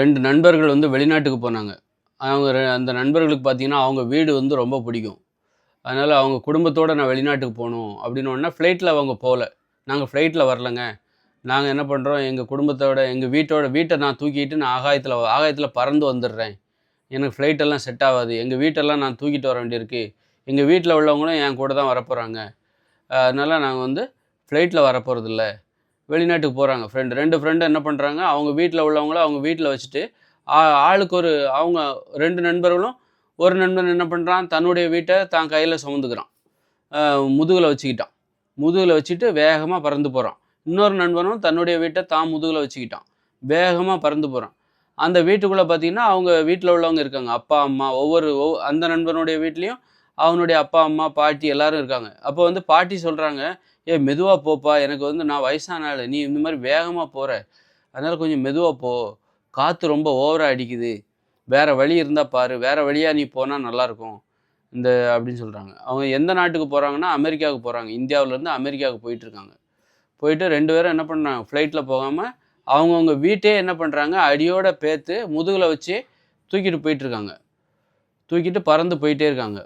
ரெண்டு நண்பர்கள் வந்து வெளிநாட்டுக்கு போனாங்க. அவங்க அந்த நண்பர்களுக்கு பார்த்தீங்கன்னா அவங்க வீடு வந்து ரொம்ப பிடிக்கும். அதனால் அவங்க குடும்பத்தோடு நான் வெளிநாட்டுக்கு போகணும் அப்படின்னு ஒன்றா ஃப்ளைட்டில் அவங்க போகல. நாங்கள் ஃப்ளைட்டில் வரலங்க. நாங்கள் என்ன பண்ணுறோம் எங்கள் குடும்பத்தோட எங்கள் வீட்டோட வீட்டை நான் தூக்கிட்டு நான் ஆகாயத்தில் ஆகாயத்தில் பறந்து வந்துடுறேன். எனக்கு ஃப்ளைட்டெல்லாம் செட் ஆகாது. எங்கள் வீட்டெல்லாம் நான் தூக்கிட்டு வர வேண்டியிருக்கு. எங்கள் வீட்டில் உள்ளவங்களும் என் கூட தான் வரப்போகிறாங்க அதனால் நாங்கள் வந்து ஃப்ளைட்டில் வரப்போகிறதில்ல வெளிநாட்டுக்கு போகிறாங்க ஃப்ரெண்டு ரெண்டு ஃப்ரெண்டு என்ன பண்ணுறாங்க அவங்க வீட்டில் உள்ளவங்கள அவங்க வீட்டில் வச்சுட்டு ஆளுக்கு ஒரு அவங்க ரெண்டு நண்பர்களும் ஒரு நண்பன் என்ன பண்ணுறான் தன்னுடைய வீட்டை தான் கையில் சுமந்துக்கிறான். முதுகில் வச்சுக்கிட்டான். முதுகில் வச்சுட்டு வேகமாக பறந்து போகிறான் இன்னொரு நண்பனும் தன்னுடைய வீட்டை தான் முதுகில் வச்சுக்கிட்டான். வேகமாக பறந்து போகிறான் அந்த வீட்டுக்குள்ளே பார்த்தீங்கன்னா அவங்க வீட்டில் உள்ளவங்க இருக்காங்க. அப்பா அம்மா ஒவ்வொரு ஒவ்- அந்த நண்பனுடைய வீட்லேயும் அவனுடைய அப்பா அம்மா பாட்டி எல்லாரும் இருக்காங்க. அப்போ வந்து பாட்டி சொல்கிறாங்க ஏ மெதுவாக போப்பா. எனக்கு வந்து நான் வயசான ஆள். நீ இந்த மாதிரி வேகமாக போகிற அதனால் கொஞ்சம் மெதுவாக போ. காற்று ரொம்ப ஓவராக அடிக்குது. வேறு வழி இருந்தால் பாரு. வேறு வழியாக நீ போனால் நல்லாயிருக்கும் இந்த அப்படின்னு சொல்கிறாங்க அவங்க எந்த நாட்டுக்கு போகிறாங்கன்னா அமெரிக்காவுக்கு போகிறாங்க இந்தியாவிலேருந்து அமெரிக்காவுக்கு போயிட்டுருக்காங்க. போயிட்டு ரெண்டு பேரும் என்ன பண்ணுறாங்க ஃப்ளைட்டில் போகாமல் அவங்கவுங்க வீட்டே என்ன பண்ணுறாங்க அடியோட பேத்து முதுகில் வச்சு தூக்கிட்டு போயிட்டுருக்காங்க. தூக்கிட்டு பறந்து போயிட்டே இருக்காங்க.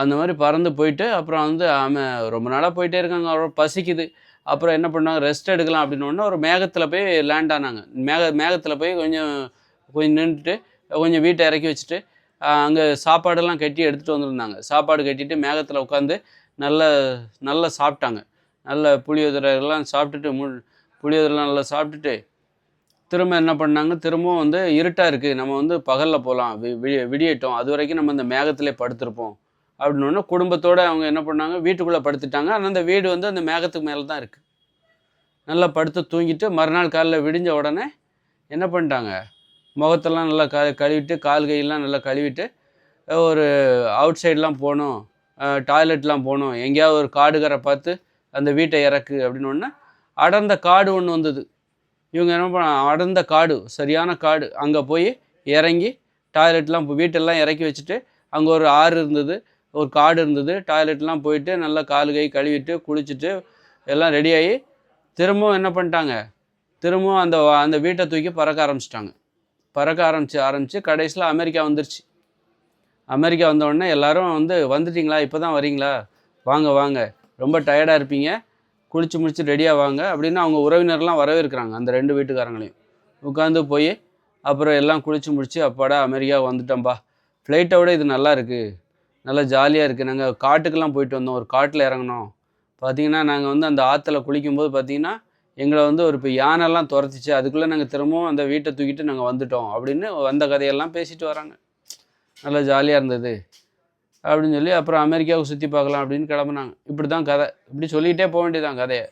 அந்த மாதிரி பறந்து போயிட்டு அப்புறம் வந்து அவன் ரொம்ப நாளாக போயிட்டே இருக்காங்க. அப்புறம் பசிக்குது. அப்புறம் என்ன பண்ணாங்க? ரெஸ்ட் எடுக்கலாம் அப்படின்னு ஒரு மேகத்தில் போய் லேண்ட் ஆனாங்க. மேக மேகத்தில் போய் கொஞ்சம் கொஞ்சம் நின்றுட்டு கொஞ்சம் வீட்டை இறக்கி வச்சுட்டு அங்கே சாப்பாடெல்லாம் கட்டி எடுத்துகிட்டு வந்திருந்தாங்க. சாப்பாடு கட்டிட்டு மேகத்தில் உட்காந்து நல்ல நல்லா சாப்பிட்டாங்க. நல்ல புளியோதரெல்லாம் சாப்பிட்டுட்டு மு புளியோதரெலாம் நல்லா சாப்பிட்டுட்டு திரும்ப என்ன பண்ணாங்க? திரும்பவும் வந்து இருட்டாக இருக்குது நம்ம வந்து பகலில் போகலாம் வி விடியட்டும். அது வரைக்கும் நம்ம இந்த மேகத்திலே படுத்திருப்போம். அப்படின்னு உடனே குடும்பத்தோடு அவங்க என்ன பண்ணாங்க? வீட்டுக்குள்ளே படுத்துட்டாங்க. ஆனால் அந்த வீடு வந்து அந்த மேகத்துக்கு மேலே தான் இருக்குது நல்லா படுத்து தூங்கிட்டு மறுநாள் காலைல விடிஞ்ச உடனே என்ன பண்ணிட்டாங்க? முகத்தெல்லாம் நல்லா க கழுவிட்டு கால் கையெல்லாம் நல்லா கழுவிட்டு ஒரு அவுட் சைட்லாம் போகணும் டாய்லெட்லாம் போகணும் எங்கேயாவது ஒரு காடுகரை பார்த்து அந்த வீட்டை இறக்கு அப்படின்னு ஒன்று அடர்ந்த காடு ஒன்று வந்தது. இவங்க என்ன பண்ண அடர்ந்த காடு சரியான காடு. அங்கே போய் இறங்கி டாய்லெட்லாம் வீட்டெல்லாம் இறக்கி வச்சுட்டு அங்கே ஒரு ஆறு இருந்தது. ஒரு காடு இருந்தது டாய்லெட்லாம் போயிட்டு நல்லா கால் கை கழுவிட்டு குளிச்சுட்டு எல்லாம் ரெடியாகி திரும்பவும் என்ன பண்ணிட்டாங்க? திரும்பவும் அந்த அந்த வீட்டை தூக்கி பறக்க ஆரம்பிச்சிட்டாங்க. பறக்க ஆரம்பிச்சு ஆரம்பித்து கடைசியில் அமெரிக்கா வந்துருச்சு. அமெரிக்கா வந்த எல்லோரும் எல்லாரும் வந்து வந்துட்டிங்களா? இப்போ தான் வரீங்களா? வாங்க வாங்க. ரொம்ப டயர்டாக இருப்பீங்க. குளிச்சு முடிச்சு ரெடியாக வாங்க. அப்படின்னு அவங்க உறவினர்லாம் வரவேற்கிறாங்க அந்த ரெண்டு வீட்டுக்காரங்களையும். உட்காந்து போய் அப்புறம் எல்லாம் குளிச்சு முடிச்சு அப்பாடா அமெரிக்கா வந்துட்டோம்பா. ஃப்ளைட்டை விட இது நல்லா இருக்குது நல்லா ஜாலியாக இருக்குது நாங்கள் காட்டுக்கெல்லாம் போயிட்டு வந்தோம். ஒரு காட்டில் இறங்கினோம். பார்த்தீங்கன்னா நாங்கள் வந்து அந்த ஆற்றுல குளிக்கும்போது பார்த்தீங்கன்னா எங்களை வந்து ஒரு இப்போ யானைலாம் துரத்துச்சு அதுக்குள்ளே நாங்கள் திரும்பவும் அந்த வீட்டை தூக்கிட்டு நாங்கள் வந்துட்டோம் அப்படின்னு வந்த கதையெல்லாம் பேசிட்டு வராங்க. நல்லா ஜாலியாக இருந்தது அப்படின்னு சொல்லி அப்புறம் அமெரிக்காவுக்கு சுற்றி பார்க்கலாம் அப்படின்னு கிளம்புனாங்க. இப்படி தான் கதை. இப்படி சொல்லிகிட்டே போக வேண்டியதான் கதையை.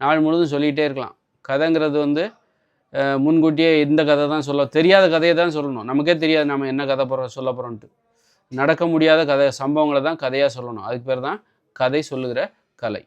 நாள் முழுதும் சொல்லிக்கிட்டே இருக்கலாம். கதைங்கிறது வந்து முன்கூட்டியே இந்த கதை தான் சொல்ல தெரியாத கதையை தான் சொல்லணும். நமக்கே தெரியாது நம்ம என்ன கதை போகிறோம் சொல்ல போகிறோன்ட்டு நடக்க முடியாத கதை சம்பவங்களை தான் கதையாக சொல்லணும். அதுக்கு பேர் தான் கதை சொல்லுகிற கலை.